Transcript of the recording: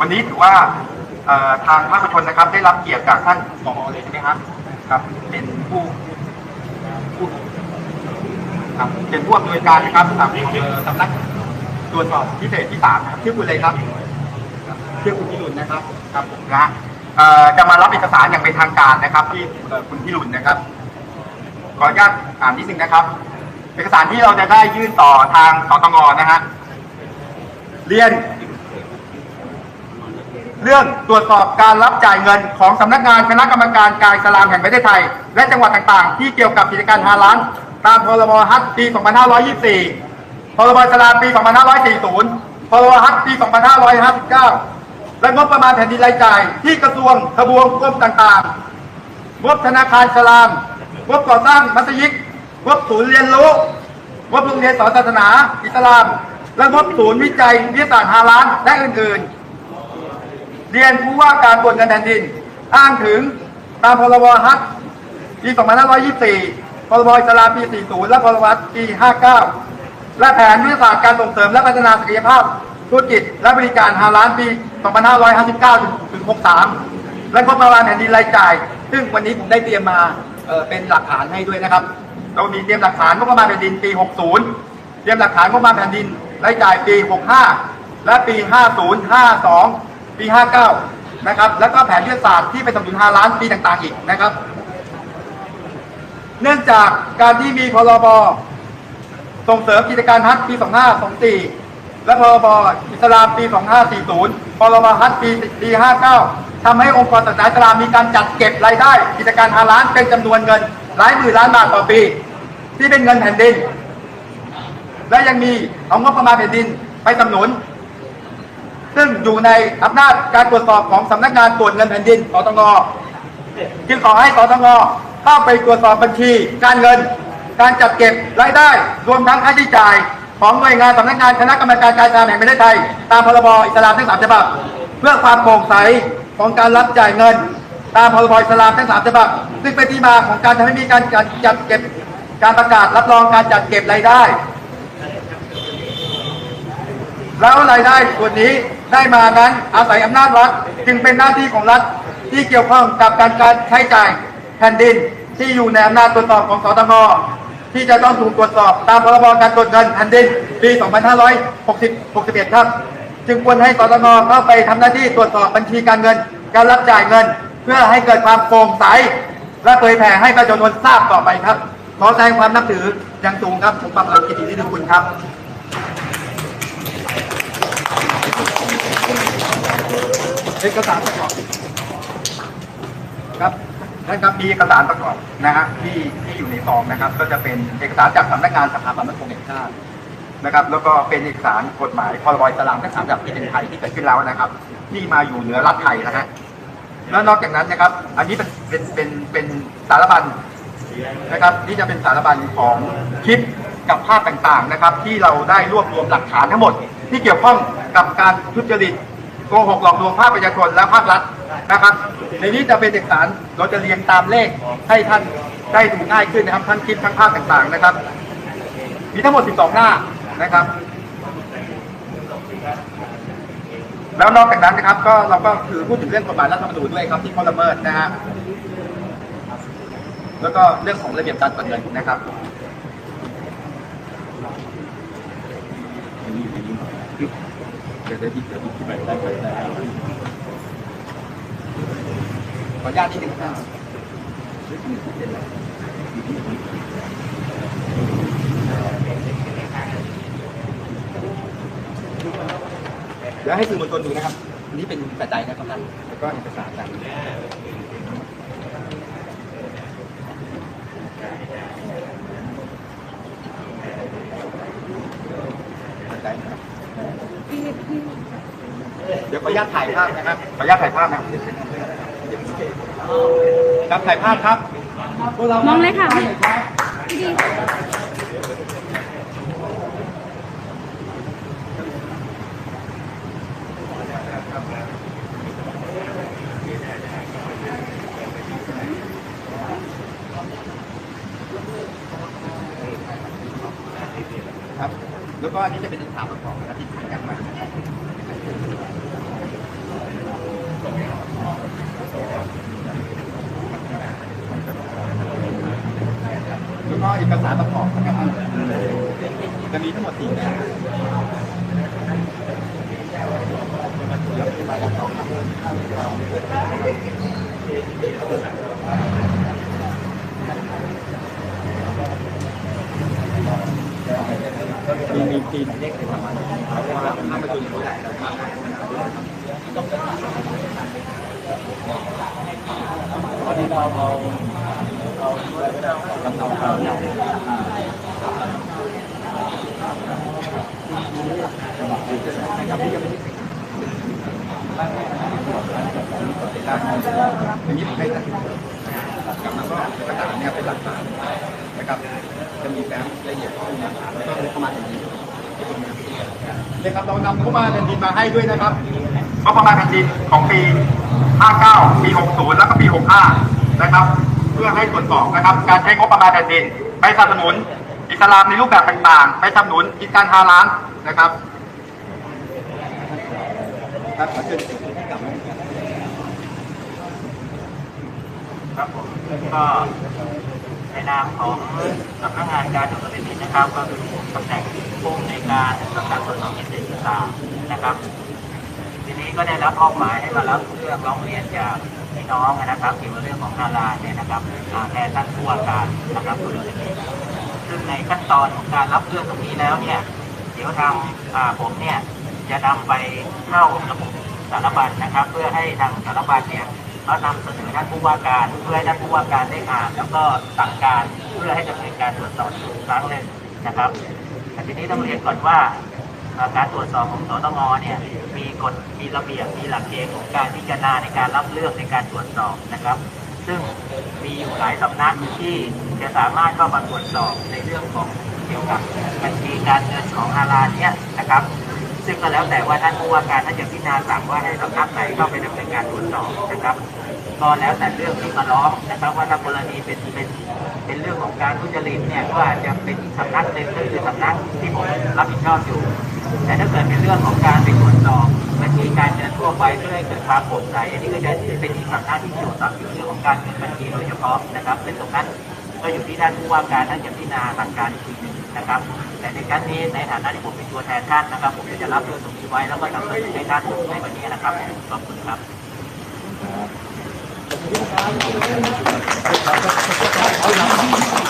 วันนี้ถือว่าทางภาคประชาชนนะครับ ได้รับเกียรติจากท่านผอเลยใช่ไหมครับครับ เป็นผู้ผู้ครับเป็นผู้อำนวยการนะครับสำนักสำนักตรวจสอบพิเศษที่สามนะครับชื่อคุณเลยครับชื่อคุณพิรุณนะครับครับผมนะฮะจะมารับเอกสารอย่างเป็นทางการนะครับ ที่คุณพิรุณนะครับขออนุญาตอ่านนิดนึงนะครับ เอกสารที่เราจะได้ยื่นต่อทางสตงนะฮะเรียน เรื่องตรวจสอบการรับจ่ายเงินของสำนักงานคณะกรรมการการอิสลามแห่งประเทศไทย และจังหวัดต่างๆ ที่เกี่ยวกับกิจการฮาลานตามพรบฮัทปี 2524 พรบอิสลามปี 2540 พรบฮัทปี 2559 และงบประมาณแผ่นดินรายจ่ายที่กระทรวงทบวงกรมต่างๆ งบธนาคารอิสลาม งบก่อสร้างมัสยิด งบศูนย์เรียนรู้ งบโรงเรียนสอนศาสนาอิสลาม และงบศูนย์วิจัยวิทยาศาสตร์ฮาลานและอื่นๆ เรียนผู้ว่าการตรวจเงินแผ่นดิน อ้างถึงตามพรบฮัทปี2524 พรบอิสลามปี 40 และพรบปี 59 และแผนวิทยาศาสตร์การส่งเสริมและพัฒนาศักยภาพธุรกิจและบริการฮาลานปี 2559 ถึง 63 และงบประมาณแผ่นดินรายจ่าย ซึ่งวันนี้ผมได้เตรียมมาเเป็นหลักฐานให้ด้วยนะครับ เรามีเตรียมหลักฐานงบประมาณแผ่นดินปี 60 เตรียมหลักฐานงบประมาณแผ่นดินรายจ่ายปี 65 และปี 50 52 ปี 59 นะครับ แล้วก็แผนยุทธศาสตร์ที่เป็นสมดุล5ล้านปีต่างๆอีกนะครับ เนื่องจากการที่มีพรบส่งเสริมกิจการฮัทปี 2524 และพรบอิสลามปี 2540 พรบฮัทปีปี59 ทำให้องค์กรศาสนาอิสลามมีการจัดเก็บรายได้ กิจการฮาลานเป็นจำนวนเงินหลายหมื่นล้านบาทต่อปี ที่เป็นเงินแผ่นดิน และยังมีเอางบประมาณแผ่นดินไปสนับสนุน ซึ่งอยู่ในอำนาจการตรวจสอบของสำนักงานตรวจเงินแผ่นดินสตงจึงขอให้สตงเข้าไปตรวจสอบบัญชี การเงิน การจัดเก็บรายได้ รวมทั้งค่าใช้จ่าย ของหน่วยงานสำนักงานคณะกรรมการการงานแห่งประเทศไทย ตามพรบอิสลามทั้งสามฉบับเพื่อความโปร่งใสของการรับจ่ายเงิน ตามพรบอิสลามทั้งสามฉบับซึ่งเป็นที่มาของการทำให้มีการจัดเก็บการประกาศรับรองการจัดเก็บรายได้ แล้วรายได้ส่วนนี้ ได้มานั้นอาศัยอำนาจรัฐจึงเป็นหน้าที่ของรัฐที่เกี่ยวข้องกับการการใช้จ่ายแผ่นดินที่อยู่ในอำนาจตรวจสอบของสตงที่จะต้องถูกตรวจสอบตามพรบการตรวจเงินแผ่นดินปี 2561 ครับ จึงควรให้สตงเข้าไปทำหน้าที่ตรวจสอบบัญชีการเงิน การรับจ่ายเงิน เพื่อให้เกิดความโปร่งใส และเผยแผ่ให้ประชาชนทราบต่อไปครับขอแสดงความนับถืออย่างสูงครับผมปรับหลักกิตินิติคุณครับ เอกสารประกอบครับท่านครับมีเอกสารประกอบนะฮะที่ที่อยู่ในซองนะครับ ก็จะเป็นเอกสารจากสำนักงานสภาความมั่นคงแห่งชาตินะครับ แล้วก็เป็นเอกสารกฎหมายพรบอิสลามทั้งสามฉบับที่เป็นไทยที่เกิดขึ้นแล้วนะครับ ที่มาอยู่เหนือรัฐไทยนะฮะแล้วนอกจากนั้นนะครับ อันนี้เป็นเป็นเป็นเป็นสารบัญนะครับนี่จะเป็นสารบัญของคลิปกับภาพต่างๆนะครับ ที่เราได้รวบรวมหลักฐานทั้งหมด ที่เกี่ยวข้องกับการทุจริต โกหกหลอกลวงภาคประชาชนและภาครัฐนะครับ ในนี้จะเป็นเอกสารเราจะเรียงตามเลขให้ท่านได้ดูง่ายขึ้นนะครับทั้งคลิปทั้งภาพต่างๆนะครับ มีทั้งหมด 12 หน้านะครับ แล้วนอกจากนั้นนะครับ ก็เราก็คือพูดถึงเรื่องกฎหมายรัฐธรรมนูญด้วยครับที่เขาละเมิดนะฮะแล้วก็เรื่องของระเบียบการตรวจเงินนะครับเดี๋ยว เดี๋ยวพี่เดี๋ยวพี่ไปได้ไปได้ขออนุญาตนิดนึงครับเดี๋ยวให้สื่อมวลชนดูนะครับอันนี้เป็นปัจจัยนะครับท่านแล้วก็เอกสารต่างปัจจัยนะครับ เดี๋ยวขออนุญาตถ่ายภาพนะครับขออนุญาตถ่ายภาพนะครับครับถ่ายภาพครับพวกรามองเลยค่ะถ่ายภาพพี่ดี ก็อันนี้จะเป็นข่าวประกอบกับที่กันมาแล้วก็เอกสารประกอบนะครับจะมีทั้งหมดสี่แบบแล้ว ทีมเล็กประมาณเพราะว่าถ้าประชุมเขาใหญ่นะครับตอนนี้เราเราเรากำลังทำอย่างนี้ให้ตัดกับแล้วก็เอกสารเนี่ยเป็นหลักฐานนะครับจะมีแฟ้มละเอียดข้อมูลต่างๆแล้วก็งบประมาณอย่างนี้ เนี่ยครับเรานำงบประมาณแผ่นดินมาให้ด้วยนะครับงบประมาณแผ่นดินของปี 59 ปี 60 แล้วก็ปี 65 นะครับ เพื่อให้ตรวจสอบนะครับ การใช้งบประมาณแผ่นดินไปสนับสนุน อิสลามในรูปแบบต่างๆ ไปสนับสนุนกิจการฮาลาลนะครับครับขอเชิญให้กลับมครับผมก็ ในนามของสำนักงานการตรวจสอบแผ่นดินนะครับ ก็คือตำแหน่งผู้อำนการสำนักตรวจสอบเงินเดือนต่างนะครับ ทีนี้ก็ได้รับมอบหมายให้มารับเรื่องร้องเรียนจากพี่น้องนะครับเกี่ยวกับเรื่องของฮาลาเนี่ยนะครับแทนท่านผู้ว่าการนะครับผู้ดูแลซึ่งในขั้นตอนของการรับเรื่องตรงนี้แล้วเนี่ยเดี๋ยวทางผมเนี่ยจะนำไปเข้าระบบสารบัญนะครับ เพื่อให้ทางสารบัญเนี่ย เขานำเสนอท่านผู้ว่าการเพื่อให้ท่านผู้ว่าการได้อ่าน แล้วก็สั่งการเพื่อให้ดำเนินการตรวจสอบอีกครั้งหนึ่งนะครับแต่ทีนี้ต้องเรียนก่อนว่าการตรวจสอบของสตงเนี่ยมีกฎมีระเบียบมีหลักเกณฑ์ของการพิจารณาในการรับเรื่องในการตรวจสอบนะครับ ซึ่งมีอยู่หลายสำนักที่จะสามารถเข้ามาตรวจสอบในเรื่องของเกี่ยวกับบัญชีการเงินของฮาลาเนี่ยนะครับ ซึ่งก็แล้วแต่ว่าท่านผู้ว่าการท่านจะพิจารณาสั่งว่าให้สำนักไหนเข้าไปดำเนินการตรวจสอบนะครับ ก็แล้วแต่เรื่องที่มาร้องนะครับว่าถ้ากรณีเป็นเป็นเป็นเรื่องของการทุจริตเนี่ยก็อาจจะเป็นอีกสำนักหนึ่งก็คือสำนักที่ผมรับผิดชอบอยู่ แต่ถ้าเกิดเป็นเรื่องของการไปตรวจสอบบัญชีการเงินทั่วไปเพื่อให้เกิดความโปร่งใสอันนี้ก็จะเป็นอีกสำนักที่ตรวจสอบอยู่เรื่องของการเงินบัญชีโดยเฉพาะนะครับซึ่งตรงนั้นก็อยู่ที่ท่านผู้ว่าการท่านจะพิจารณาหลักการอีกทีหนึงนะครับ แต่ในครั้งนี้ในฐานะที่ผมเป็นตัวแทนท่านนะครับ ผมจะรับเรื่องตรงนี้ไว้แล้วก็นำเสนอให้ท่านในวันนี้นะครับขอบคุณครับ เอาหลัง